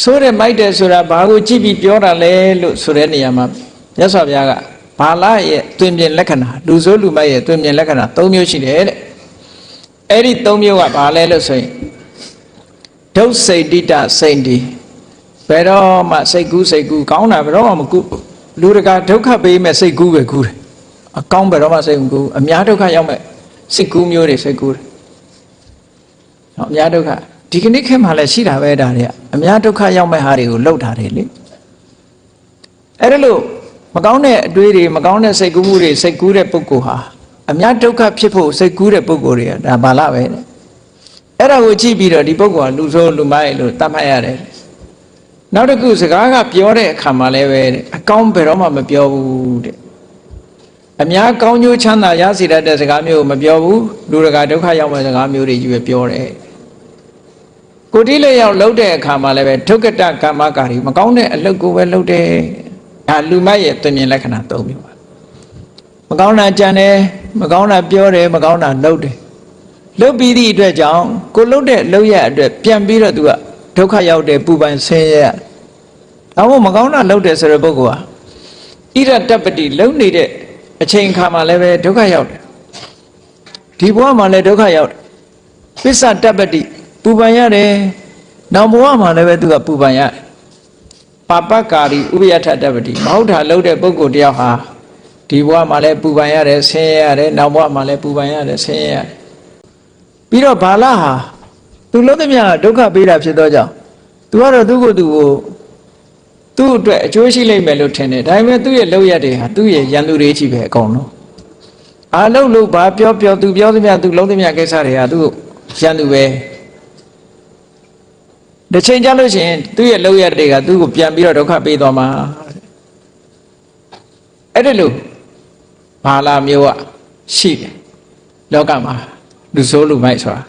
ဆိုးတယ်မိုက်တယ်ဆိုတာဘာကိုကြည့်ပြီးပြောတာလဲလို့ဆိုတဲ့နေရာမှာမြတ်စွာဘုရားကဘာလရဲ့တွင်ပြင်လက္ခဏာလူဆိုးလူမိုက်ရဲ့တွင်ပြင်လက္ခဏာ၃မျိုးရှိတယ်တဲ့အဲ့ဒီ၃မျိုးကဘာလဲလို့ဆိုရင်ဒုစိတ်တိတစိတ်ဒီဘယ်တော့မှစိတ်ကူးစိတ်ကူးကောင်းတာဘယ်တော့မှမကူးလူတကာဒုက္ခပေးမဲ့စိတ်ကူးပဲကူးတယ်အကောင်းဘယ်တော့မှစိတ်မကူးအများဒုက္ခရောက်မဲ့စိတ်ကူးမျိုးတွေစိတ်ကူးတယ်ဟောအများဒုက္ခ ဒီကနေ့ခေတ်မှာလည်းရှိတာပဲဒါတွေကအများဒုက္ခရောက်မဲ့ဟာတွေကိုလှုပ်တာတွေလေအဲ့ဒါလို့မကောင်းတဲ့အတွေးတွေမကောင်းတဲ့စိတ်ကူးမှုတွေစိတ်ကူးတဲ့ပုဂ္ဂိုလ်ဟာအများဒုက္ခဖြစ်ဖို့စိတ်ကူးတဲ့ပုဂ္ဂိုလ်တွေကဒါဘာလပဲတဲ့အဲ့ဒါကိုကြည့်ပြီးတော့ဒီပုဂ္ဂိုလ်ကလူဆိုးလူမိုက်လို့တတ်မှတ်ရတယ်နောက်တစ်ခုစကားကပြောတဲ့အခါမှာလည်းပဲတဲ့အကောင်းဘယ်တော့မှမပြောဘူးတဲ့အများကောင်းကျိုးချမ်းသာရစေတတ်တဲ့စကားမျိုးကိုမပြောဘူးလူတကာဒုက္ခရောက်မဲ့စကားမျိုးတွေကြီးပဲပြောတယ် ကိုတိလေးရောက်လှုပ်တဲ့အခါမှာလည်းပဲဒုက္ကတကမ္မကာရီမကောင်းတဲ့အလုပ်ကိုပဲလှုပ်တယ်ဒါလူမိုက်ရဲ့သင်မြင်လက္ခဏာ၃မျိုးပါမကောင်းတာကြံတယ်မကောင်းတာပြောတယ်မကောင်းတာလှုပ်တယ်လှုပ်ပြီးသည့်အတွက်ကြောင့်ကိုလှုပ်တဲ့လှုပ်ရအတွက်ပြန်ပြီးတော့သူကဒုက္ခရောက်တယ်ပူပန်ဆင်းရဲရတယ်။ဒါမှမကောင်းတာလှုပ်တယ်ဆိုတဲ့ပုဂ္ဂိုလ်ဟာဣရတပတိလှုပ်နေတဲ့အချိန်ခါမှာလည်းပဲဒုက္ခရောက်တယ်။ဒီဘဝမှာလည်းဒုက္ခရောက်တယ်။ပစ္စတပတိ ပူပန်ရတယ်။နောက်ဘဝမှာလည်းပဲသူကပူပန်ရတယ်။ပါပကာရီဥပယထတပတိမဟုတ်တာလှုပ်တဲ့ပုဂ္ဂိုလ်တယောက်ဟာဒီဘဝမှာလည်းပူပန်ရတယ်ဆင်းရဲရတယ်နောက်ဘဝမှာလည်းပူပန်ရတယ်ဆင်းရဲရတယ်ပြီးတော့ဘာလဟာသူလုံးသမျှဒုက္ခပေးတာဖြစ်သောကြောင့်သူကတော့သူ့ကိုယ်သူကိုသူ့အတွက်အကျိုးရှိလိမ့်မယ်လို့ထင်တယ်ဒါပေမဲ့သူ့ရဲ့လောက်ရက်တွေဟာသူ့ရဲ့ရန်သူတွေကြီးပဲအကုန်လုံးအာလုံးလို့ဘာပြောပြောသူပြောသမျှသူလုံးသမျှကိစ္စတွေဟာသူ့ရန်သူပဲ တစ်ချိန်ကြလို့ရှိရင်သူ့ရဲ့လောက်ရက်တွေကသူ့ကိုပြန်ပြီးတော့ဒုက္ခပေးသွားမှာအဲ့ဒါလို့ဘာလာမျိုးอ่ะရှိတယ်လောကမှာလူဆိုးလူမိုက်ဆိုတာ